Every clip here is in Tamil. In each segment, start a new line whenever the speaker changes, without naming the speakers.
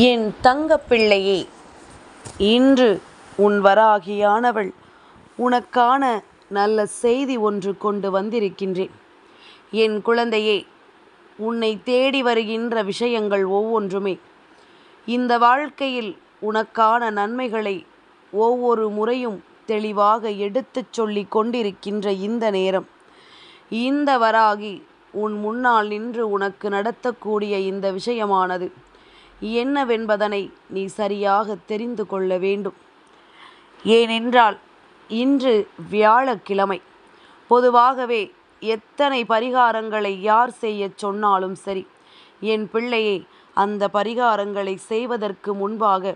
என் தங்கப்பிள்ளையே இன்று உன் வராகியானவள் உனக்கான நல்ல செய்தி ஒன்று கொண்டு வந்திருக்கின்றேன். என் குழந்தையே உன்னை தேடி வருகின்ற விஷயங்கள் ஒவ்வொன்றுமே இந்த வாழ்க்கையில் உனக்கான நன்மைகளை ஒவ்வொரு முறையும் தெளிவாக எடுத்துச் சொல்லி கொண்டிருக்கின்ற இந்த நேரம். இந்த வராகி உன் முன்னால் நின்று உனக்கு நடத்தக்கூடிய இந்த விஷயமானது. என்னவென்பதனை நீ சரியாக தெரிந்து கொள்ள வேண்டும். ஏனென்றால் இன்று வியாழக்கிழமை. பொதுவாகவே எத்தனை பரிகாரங்களை யார் செய்யச் சொன்னாலும் சரி என் பிள்ளையே அந்த பரிகாரங்களை செய்வதற்கு முன்பாக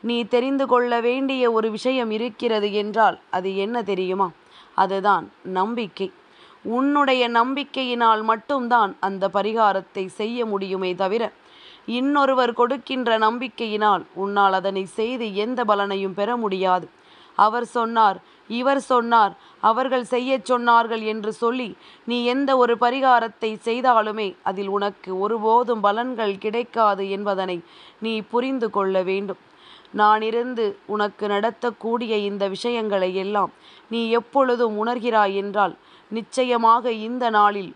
நீ தெரிந்து கொள்ள வேண்டிய ஒரு விஷயம் இருக்கிறது என்றால் அது என்ன தெரியுமா? அதுதான் நம்பிக்கை. உன்னுடைய நம்பிக்கையினால் மட்டும்தான் அந்த பரிகாரத்தை செய்ய முடியுமே தவிர இன்னொருவர் கொடுக்கின்ற நம்பிக்கையினால் உன்னால் அதனை செய்து எந்த பலனையும் பெற முடியாது. அவர் சொன்னார் இவர் சொன்னார் அவர்கள் செய்யச் சொன்னார்கள் என்று சொல்லி நீ எந்த ஒரு பரிகாரத்தை செய்தாலுமே அதில் உனக்கு ஒருபோதும் பலன்கள் கிடைக்காது என்பதனை நீ புரிந்து கொள்ள வேண்டும். நான் இருந்து உனக்கு நடத்தக்கூடிய இந்த விஷயங்களை எல்லாம் நீ எப்பொழுதும் உணர்கிறாய் என்றால் நிச்சயமாக இந்த நாளில்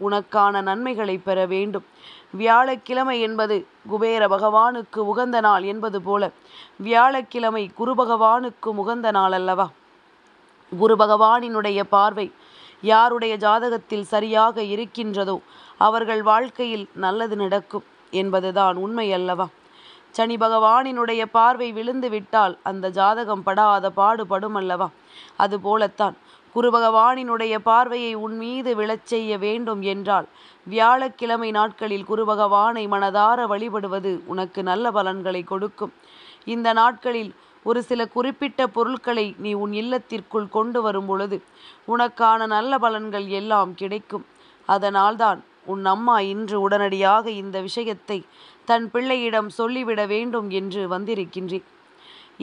உனக்கான நன்மைகளை பெற வேண்டும். வியாழக்கிழமை என்பது குபேர பகவானுக்கு உகந்த நாள் என்பது போல வியாழக்கிழமை குரு பகவானுக்கு உகந்த நாள் அல்லவா? குரு பகவானினுடைய பார்வை யாருடைய ஜாதகத்தில் சரியாக இருக்கின்றதோ அவர்கள் வாழ்க்கையில் நல்லது நடக்கும் என்பதுதான் உண்மை அல்லவா? சனி பகவானினுடைய பார்வை விழுந்து விட்டால் அந்த ஜாதகம் படாத பாடுபடும் அல்லவா? அதுபோலத்தான் குரு பகவானினுடைய பார்வையை உன் மீது விழச் செய்ய வேண்டும் என்றால் வியாழக்கிழமை நாட்களில் குரு பகவானை மனதார வழிபடுவது உனக்கு நல்ல பலன்களை கொடுக்கும். இந்த நாட்களில் ஒரு சில குறிப்பிட்ட பொருட்களை நீ உன் இல்லத்திற்குள் கொண்டு வரும் பொழுது உனக்கான நல்ல பலன்கள் எல்லாம் கிடைக்கும். அதனால்தான் உன் அம்மா இன்று உடனடியாக இந்த விஷயத்தை தன் பிள்ளையிடம் சொல்லிவிட வேண்டும் என்று வந்திருக்கின்றேன்.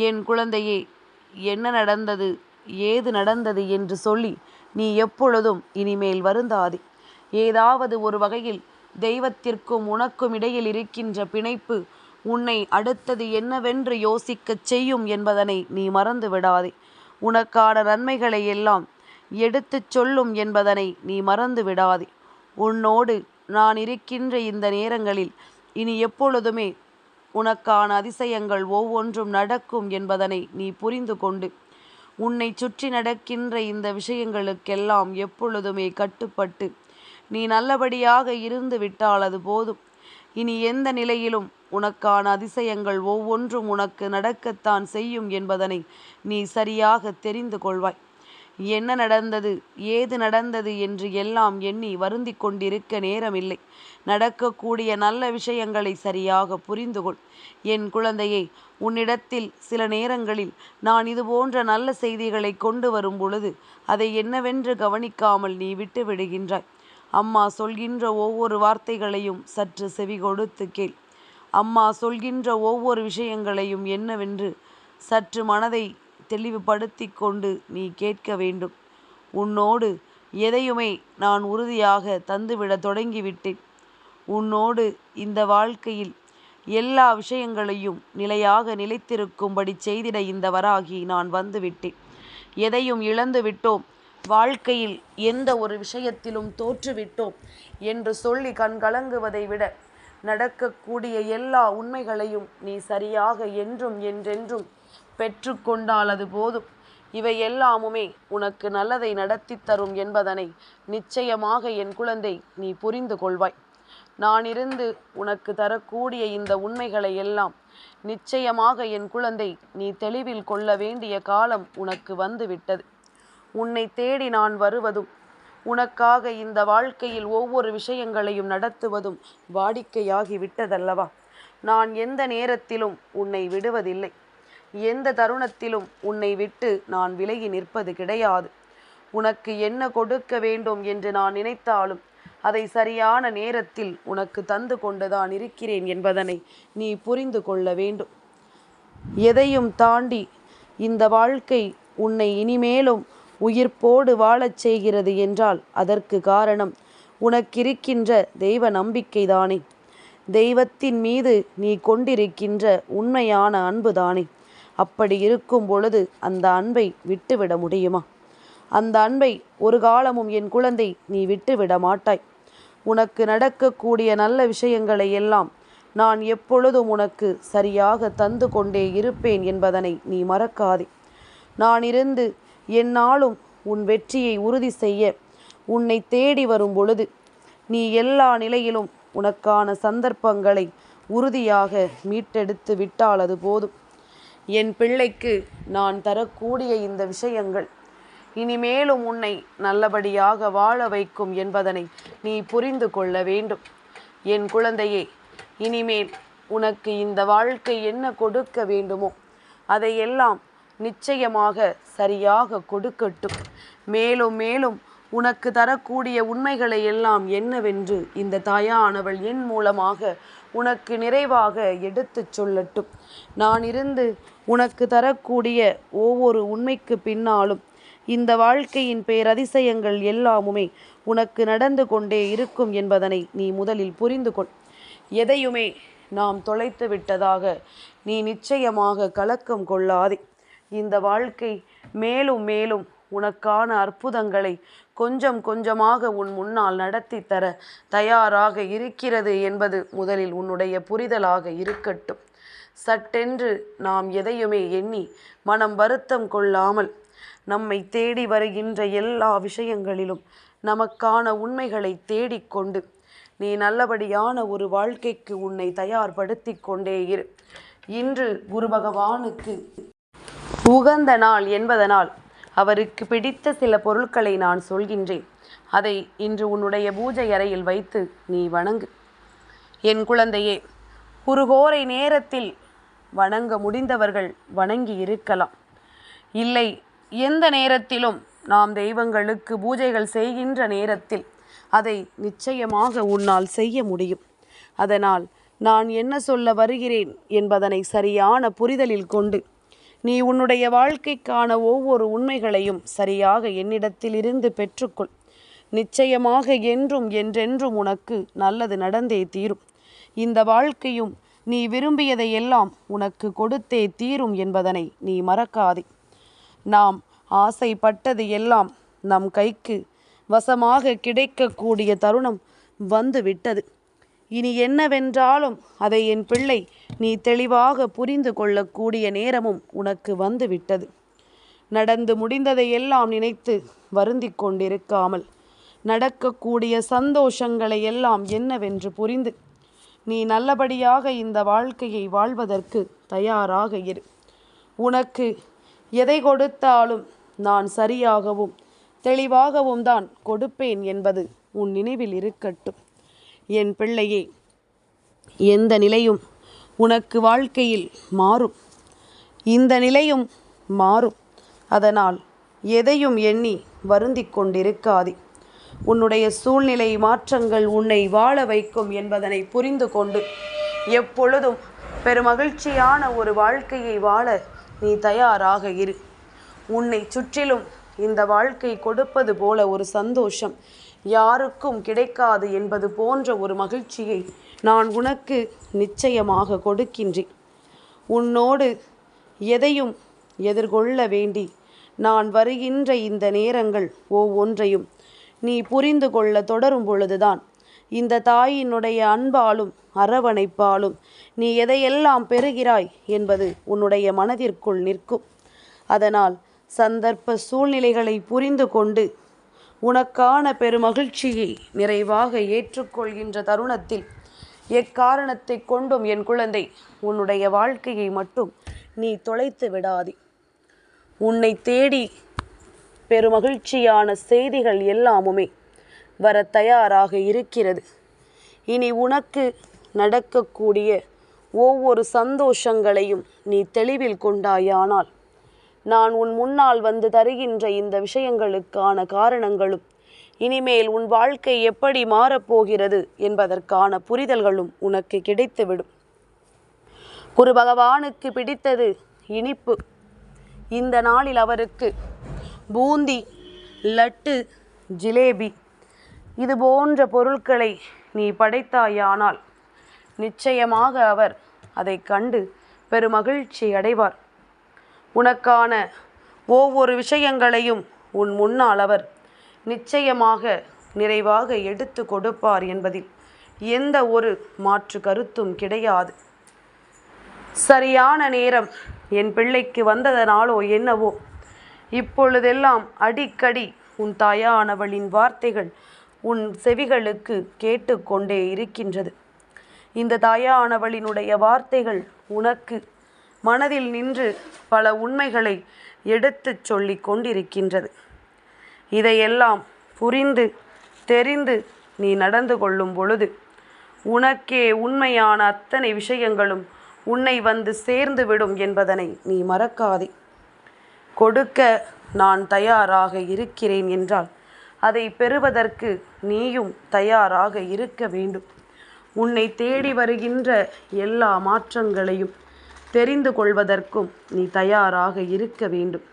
என் குழந்தையே என்ன நடந்தது? ஏது நடந்தது என்று சொல்லி நீ எப்பொழுதும் இனிமேல் வருந்தாதே. ஏதாவது ஒரு வகையில் தெய்வத்திற்கும் உனக்கும் இடையில் இருக்கின்ற பிணைப்பு உன்னை அடுத்தது என்னவென்று யோசிக்கச் செய்யும் என்பதனை நீ மறந்து விடாதே. உனக்கான நன்மைகளை எல்லாம் எடுத்துச் சொல்லும் என்பதனை நீ மறந்து விடாதே. உன்னோடு நான் இருக்கின்ற இந்த நேரங்களில் இனி எப்பொழுதுமே உனக்கான அதிசயங்கள் ஒவ்வொன்றும் நடக்கும் என்பதனை நீ புரிந்து கொண்டு உன்னை சுற்றி நடக்கின்ற இந்த விஷயங்களுக்கெல்லாம் எப்பொழுதுமே கட்டுப்பட்டு நீ நல்லபடியாக இருந்து விட்டால் அது போதும். இனி எந்த நிலையிலும் உனக்கான அதிசயங்கள் ஒவ்வொன்றும் உனக்கு நடக்கத்தான் செய்யும் என்பதனை நீ சரியாக தெரிந்து கொள்வாய். என்ன நடந்தது? ஏது நடந்தது என்று எல்லாம் எண்ணி வருந்தி கொண்டிருக்க நேரமில்லை. நடக்கக்கூடிய நல்ல விஷயங்களை சரியாக புரிந்து கொள் என் குழந்தையை உன்னிடத்தில் சில நேரங்களில் நான் இது போன்ற நல்ல செய்திகளை கொண்டு வரும் பொழுது அதை என்னவென்று கவனிக்காமல் நீ விட்டு விடுகின்றாய் அம்மா சொல்கின்ற ஒவ்வொரு வார்த்தைகளையும் சற்று செவி கொடுத்து கேள். அம்மா சொல்கின்ற ஒவ்வொரு விஷயங்களையும் என்னவென்று சற்று மனதை தெளிவுபடுத்தி கொண்டு நீ கேட்க வேண்டும். உன்னோடு எதையுமே நான் உறுதியாக தந்துவிட தொடங்கிவிட்டேன். உன்னோடு இந்த வாழ்க்கையில் எல்லா விஷயங்களையும் நிலையாக நிலைத்திருக்கும்படி செய்திட இந்த வராகி நான் வந்துவிட்டேன். எதையும் இழந்து விட்டோம். வாழ்க்கையில் எந்த ஒரு விஷயத்திலும் தோற்றுவிட்டோம் என்று சொல்லி கண்கலங்குவதை விட நடக்கக்கூடிய எல்லா உண்மைகளையும் நீ சரியாக என்றும் என்றென்றும் பெற்றுக்கொண்டால் அது போதும். இவை எல்லாமுமே உனக்கு நல்லதை நடத்தி தரும் என்பதனை நிச்சயமாக என் குழந்தை நீ புரிந்து கொள்வாய். நான் இருந்து உனக்கு தரக்கூடிய இந்த உண்மைகளை எல்லாம் நிச்சயமாக என் குழந்தை நீ தெளிவில் கொள்ள வேண்டிய காலம் உனக்கு வந்துவிட்டது. உன்னை தேடி நான் வருவதும் உனக்காக இந்த வாழ்க்கையில் ஒவ்வொரு விஷயங்களையும் நடத்துவதும் வாடிக்கையாகி விட்டதல்லவா நான் எந்த நேரத்திலும் உன்னை விடுவதில்லை. எந்த தருணத்திலும் உன்னை விட்டு நான் விலகி நிற்பது கிடையாது. உனக்கு என்ன கொடுக்க வேண்டும் என்று நான் நினைத்தாலும் அதை சரியான நேரத்தில் உனக்கு தந்து கொண்டுதான் இருக்கிறேன் என்பதனை நீ புரிந்து கொள்ள வேண்டும். எதையும் தாண்டி இந்த வாழ்க்கை உன்னை இனிமேலும் உயிர்ப்போடு வாழச் செய்கிறது என்றால் அதற்கு காரணம் உனக்கிருக்கின்ற தெய்வ நம்பிக்கைதானே. தெய்வத்தின் மீது நீ கொண்டிருக்கின்ற உண்மையான அன்புதானே. அப்படி இருக்கும் பொழுது அந்த அன்பை விட்டுவிட முடியுமா? அந்த அன்பை ஒரு காலமும் என் குழந்தை நீ விட்டுவிட மாட்டாய். உனக்கு நடக்கக்கூடிய நல்ல விஷயங்களை எல்லாம் நான் எப்பொழுதும் உனக்கு சரியாக தந்து கொண்டே இருப்பேன் என்பதனை நீ மறக்காதே. நான் இருந்து என்னாலும் உன் வெற்றியை உறுதி செய்ய உன்னை தேடி வரும் பொழுது நீ எல்லா நிலையிலும் உனக்கான சந்தர்ப்பங்களை உறுதியாக மீட்டெடுத்து விட்டால் அது போதும். என் பிள்ளைக்கு நான் தரக்கூடிய இந்த விஷயங்கள். இனிமேலும் உன்னை நல்லபடியாக வாழ வைக்கும் என்பதனை நீ புரிந்து கொள்ள வேண்டும். என் குழந்தையே இனிமேல் உனக்கு இந்த வாழ்க்கை என்ன கொடுக்க வேண்டுமோ அதையெல்லாம் நிச்சயமாக சரியாக கொடுக்கட்டும். மேலும் மேலும் உனக்கு தரக்கூடிய உண்மைகளை எல்லாம் என்னவென்று இந்த தாயானவள் என் மூலமாக உனக்கு நிறைவாக எடுத்துச் சொல்லட்டும். நான் இருந்து உனக்கு தரக்கூடிய ஒவ்வொரு உண்மைக்கு பின்னாலும் இந்த வாழ்க்கையின் பேரதிசயங்கள் எல்லாமுமே உனக்கு நடந்து கொண்டே இருக்கும் என்பதனை நீ முதலில் புரிந்து கொள். எதையுமே நாம் தொலைத்து விட்டதாக நீ நிச்சயமாக கலக்கம் கொள்ளாதே. இந்த வாழ்க்கை மேலும் மேலும் உனக்கான அற்புதங்களை கொஞ்சம் கொஞ்சமாக உன் முன்னால் நடத்தி தர தயாராக இருக்கிறது என்பது முதலில் உன்னுடைய புரிதலாக இருக்கட்டும். சட்டென்று நாம் எதையுமே எண்ணி மனம் வருத்தம் கொள்ளாமல் நம்மை தேடி வருகின்ற எல்லா விஷயங்களிலும் நமக்கான உண்மைகளை தேடிக்கொண்டு நீ நல்லபடியான ஒரு வாழ்க்கைக்கு உன்னை தயார்படுத்தி கொண்டே இரு. இன்று குரு பகவானுக்கு உகந்த நாள் என்பதனால் அவருக்கு பிடித்த சில பொருட்களை நான் சொல்கின்றேன். அதை இன்று உன்னுடைய பூஜை அறையில் வைத்து நீ வணங்கு. என் குழந்தையே கோரை நேரத்தில் வணங்க முடிந்தவர்கள் வணங்கி இருக்கலாம். இல்லை எந்த நேரத்திலும் நாம் தெய்வங்களுக்கு பூஜைகள் செய்கின்ற நேரத்தில் அதை நிச்சயமாக உன்னால் செய்ய முடியும். அதனால் நான் என்ன சொல்ல வருகிறேன் என்பதனை சரியான புரிதலில் கொண்டு நீ உன்னுடைய வாழ்க்கைக்கான ஒவ்வொரு உண்மைகளையும் சரியாக என்னிடத்திலிருந்து பெற்றுக்கொள். நிச்சயமாக என்றும் என்றென்றும் உனக்கு நல்லது நடந்தே தீரும். இந்த வாழ்க்கையும் நீ விரும்பியதை எல்லாம் உனக்கு கொடுத்தே தீரும் என்பதனை நீ மறக்காதே. நாம் ஆசைப்பட்டது எல்லாம் நம் கைக்கு வசமாக கிடைக்கக்கூடிய தருணம் வந்துவிட்டது. இனி என்னவென்றாலும் அதை என் பிள்ளை நீ தெளிவாக புரிந்து கொள்ளக்கூடிய நேரமும் உனக்கு வந்துவிட்டது. நடந்து முடிந்ததை எல்லாம் நினைத்து வருந்தி கொண்டிருக்காமல் நடக்கக்கூடிய சந்தோஷங்களை எல்லாம் என்னவென்று புரிந்து நீ நல்லபடியாக இந்த வாழ்க்கையை வாழ்வதற்கு தயாராக இரு. உனக்கு எதை கொடுத்தாலும் நான் சரியாகவும் தெளிவாகவும் தான் கொடுப்பேன் என்பது உன் நினைவில் இருக்கட்டும். என் பிள்ளையே எந்த நிலையும் உனக்கு வாழ்க்கையில் மாறும். இந்த நிலையும் மாறும். அதனால் எதையும் எண்ணி வருந்திக் கொண்டிருக்காதே. உன்னுடைய சூழ்நிலை மாற்றங்கள் உன்னை வாழ வைக்கும் என்பதனை புரிந்து கொண்டு எப்பொழுதும் பெருமகிழ்ச்சியான ஒரு வாழ்க்கையை வாழ நீ தயாராக இரு. உன்னை சுற்றிலும் இந்த வாழ்க்கை கொடுப்பது போல ஒரு சந்தோஷம் யாருக்கும் கிடைக்காது என்பது போன்ற ஒரு மகிழ்ச்சியை நான் உனக்கு நிச்சயமாக கொடுக்கின்றேன். உன்னோடு எதையும் எதிர்கொள்ள வேண்டி நான் வருகின்ற இந்த நேரங்கள் ஒவ்வொன்றையும் நீ புரிந்து கொள்ள தொடரும் பொழுதுதான் இந்த தாயினுடைய அன்பாலும் அரவணைப்பாலும் நீ எதையெல்லாம் பெறுகிறாய் என்பது உன்னுடைய மனதிற்குள் நிற்கும். அதனால் சந்தர்ப்ப சூழ்நிலைகளை புரிந்து கொண்டு உனக்கான பெருமகிழ்ச்சியை நிறைவாக ஏற்றுக்கொள்கின்ற தருணத்தில் எக்காரணத்தை கொண்டும் என் குழந்தை உன்னுடைய வாழ்க்கையை மட்டும் நீ தொலைத்து விடாதே. உன்னை தேடி பெருமகிழ்ச்சியான செய்திகள் எல்லாமுமே வர தயாராக இருக்கிறது. இனி உனக்கு நடக்கக்கூடிய ஒவ்வொரு சந்தோஷங்களையும் நீ தெளிவில் கொண்டாயானால் நான் உன் முன்னால் வந்து தருகின்ற இந்த விஷயங்களுக்கான காரணங்களும் இனிமேல் உன் வாழ்க்கை எப்படி மாறப்போகிறது என்பதற்கான புரிதல்களும் உனக்கு கிடைத்துவிடும். குரு பகவானுக்கு பிடித்தது இனிப்பு. இந்த நாளில் அவருக்கு பூந்தி லட்டு ஜிலேபி இது போன்ற பொருட்களை நீ படைத்தாயானால் நிச்சயமாக அவர் அதை கண்டு பெருமகிழ்ச்சி அடைவார். உனக்கான ஒவ்வொரு விஷயங்களையும் உன் முன்னால் அவர் நிச்சயமாக நிறைவாக எடுத்து கொடுப்பார் என்பதில் எந்த ஒரு மாற்று கருத்தும் கிடையாது. சரியான நேரம் என் பிள்ளைக்கு வந்ததனாலோ என்னவோ இப்பொழுதெல்லாம் அடிக்கடி உன் தாயானவளின் வார்த்தைகள் உன் செவிகளுக்கு கேட்டுக்கொண்டே இருக்கின்றது. இந்த தாயானவளினுடைய வார்த்தைகள் உனக்கு மனதில் நின்று பல உண்மைகளை எடுத்துச் சொல்லிக் கொண்டிருக்கின்றது. இதையெல்லாம் புரிந்து தெரிந்து நீ நடந்து கொள்ளும் பொழுது உனக்கே உண்மையான அத்தனை விஷயங்களும் உன்னை வந்து சேர்ந்து விடும் என்பதனை நீ மறக்காதே. கொடுக்க நான் தயாராக இருக்கிறேன் என்றால் அதை பெறுவதற்கு நீயும் தயாராக இருக்க வேண்டும். உன்னை தேடி வருகின்ற எல்லா மாற்றங்களையும் தெரிந்து கொள்வதற்கும் நீ தயாராக இருக்க வேண்டும்.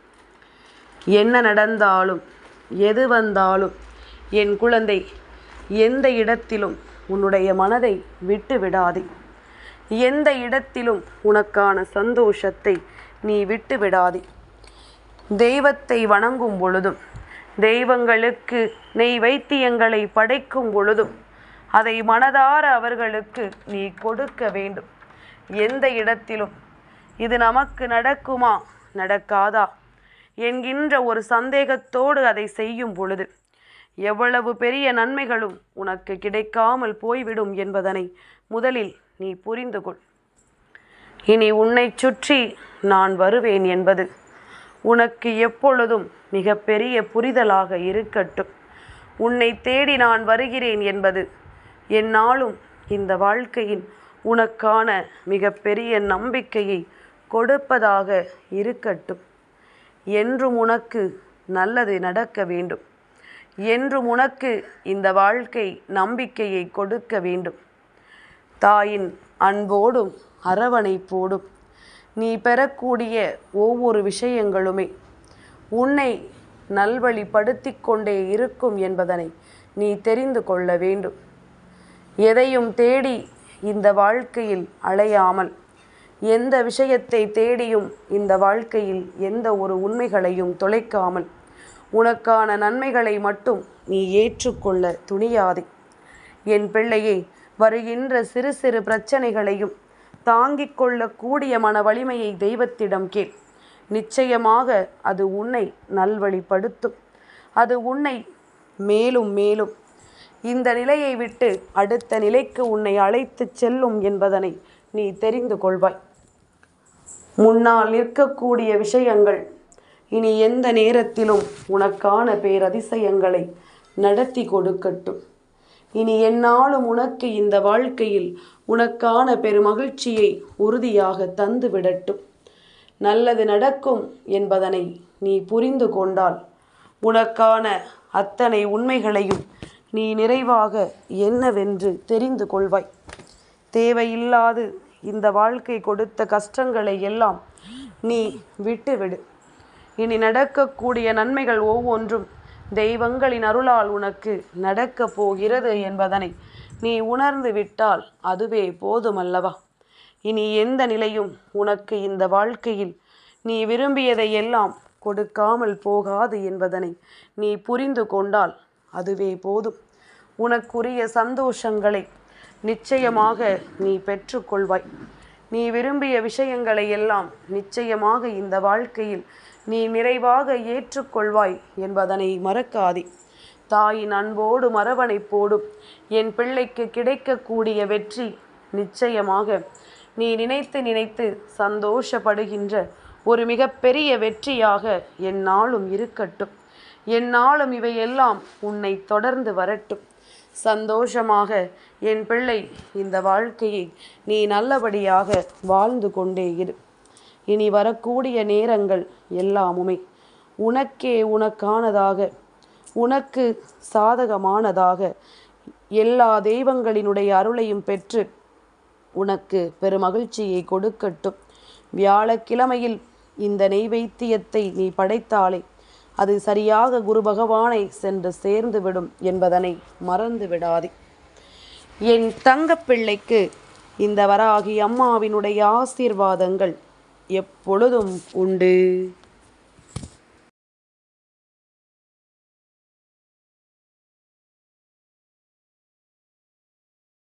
என்ன நடந்தாலும் எது வந்தாலும் என் குழந்தை எந்த இடத்திலும் உன்னுடைய மனதை விட்டு விடாதே. எந்த இடத்திலும் உனக்கான சந்தோஷத்தை நீ விட்டு விடாதே. தெய்வத்தை வணங்கும் பொழுதும் தெய்வங்களுக்கு நெய் வைத்தியங்களை படைக்கும் பொழுதும் அதை மனதார அவர்களுக்கு நீ கொடுக்க வேண்டும். எந்த இடத்திலும் இது நமக்கு நடக்குமா நடக்காதா? என்கின்ற ஒரு சந்தேகத்தோடு அதை செய்யும் பொழுது எவ்வளவு பெரிய நன்மைகளும் உனக்கு கிடைக்காமல் போய்விடும் என்பதனை முதலில் நீ புரிந்து கொள். இனி உன்னை சுற்றி நான் வருவேன் என்பது உனக்கு எப்பொழுதும் மிகப்பெரிய புரிதலாக இருக்கட்டும். உன்னை தேடி நான் வருகிறேன் என்பது என்னாலும் இந்த வாழ்க்கையின் உனக்கான மிகப்பெரிய நம்பிக்கையை கொடுப்பதாக இருக்கட்டும். என்றும் உனக்கு நல்லது நடக்க வேண்டும். என்றும் உனக்கு இந்த வாழ்க்கை நம்பிக்கையை கொடுக்க வேண்டும். தாயின் அன்போடும் அரவணைப்போடும் நீ பெறக்கூடிய ஒவ்வொரு விஷயங்களுமே உன்னை நல்வழிப்படுத்தி கொண்டே இருக்கும் என்பதனை நீ தெரிந்து கொள்ள வேண்டும். எதையும் தேடி இந்த வாழ்க்கையில் அலையாமல் எந்த விஷயத்தை தேடியும் இந்த வாழ்க்கையில் எந்த ஒரு உண்மைகளையும் தொலைக்காமல் உனக்கான நன்மைகளை மட்டும் நீ ஏற்றுக்கொள்ள துணியாதே. என் பிள்ளையே வருகின்ற சிறு சிறு பிரச்சனைகளையும் தாங்கிக் கொள்ளக்கூடிய மன வலிமையை தெய்வத்திடம் கேள். நிச்சயமாக அது உன்னை நல்வழிப்படுத்தும். அது உன்னை மேலும் மேலும் இந்த நிலையை விட்டு அடுத்த நிலைக்கு உன்னை அழைத்துச் செல்லும் என்பதனை நீ தெரிந்து கொள்வாய். முன்னால் நிற்கக்கூடிய விஷயங்கள். இனி எந்த நேரத்திலும் உனக்கான பேரதிசயங்களை நடத்தி கொடுக்கட்டும். இனி என்னாலும் உனக்கு இந்த வாழ்க்கையில் உனக்கான பெருமகிழ்ச்சியை உறுதியாக தந்து விடட்டும். நல்லது நடக்கும் என்பதனை நீ புரிந்து கொண்டால் உனக்கான அத்தனை உண்மைகளையும் நீ நிறைவாக என்னவென்று தெரிந்து கொள்வாய். தேவையில்லாது இந்த வாழ்க்கை கொடுத்த கஷ்டங்களை எல்லாம் நீ விட்டுவிடு. இனி நடக்கக்கூடிய நன்மைகள் ஒவ்வொன்றும் தெய்வங்களின் அருளால் உனக்கு நடக்கப் போகிறது என்பதனை நீ உணர்ந்து விட்டால் அதுவே போதுமல்லவா. இனி எந்த நிலையும் உனக்கு இந்த வாழ்க்கையில் நீ விரும்பியதை எல்லாம் கொடுக்காமல் போகாது என்பதனை நீ புரிந்து கொண்டால் அதுவே போதும். உனக்குரிய சந்தோஷங்களை நிச்சயமாக நீ பெற்றுக்கொள்வாய். நீ விரும்பிய விஷயங்களை எல்லாம் நிச்சயமாக இந்த வாழ்க்கையில் நீ நிறைவாக ஏற்றுக்கொள்வாய் என்பதனை மறக்காதே. தாயின் அன்போடு மரவணைப்போடும் என் பிள்ளைக்கு கிடைக்கக்கூடிய வெற்றி நிச்சயமாக நீ நினைத்து நினைத்து சந்தோஷப்படுகின்ற ஒரு மிகப்பெரிய வெற்றியாக என்னாலும் இருக்கட்டும். என்னாலும் இவையெல்லாம் உன்னை தொடர்ந்து வரட்டும். சந்தோஷமாக என் பிள்ளை இந்த வாழ்க்கையை நீ நல்லபடியாக வாழ்ந்து கொண்டே இரு. இனி வரக்கூடிய நேரங்கள் எல்லாமுமே உனக்கே உனக்கானதாக உனக்கு சாதகமானதாக. எல்லா தெய்வங்களினுடைய அருளையும் பெற்று உனக்கு பெருமகிழ்ச்சியை கொடுக்கட்டும். வியாழக்கிழமையில் இந்த நெய்வைத்தியத்தை நீ படைத்தாலே அது சரியாக குரு பகவானை சென்று சேர்ந்துவிடும் என்பதனை மறந்து விடாதே என் தங்கப்பிள்ளைக்கு இந்த வராகி அம்மாவினுடைய ஆசீர்வாதங்கள் எப்பொழுதும் உண்டு.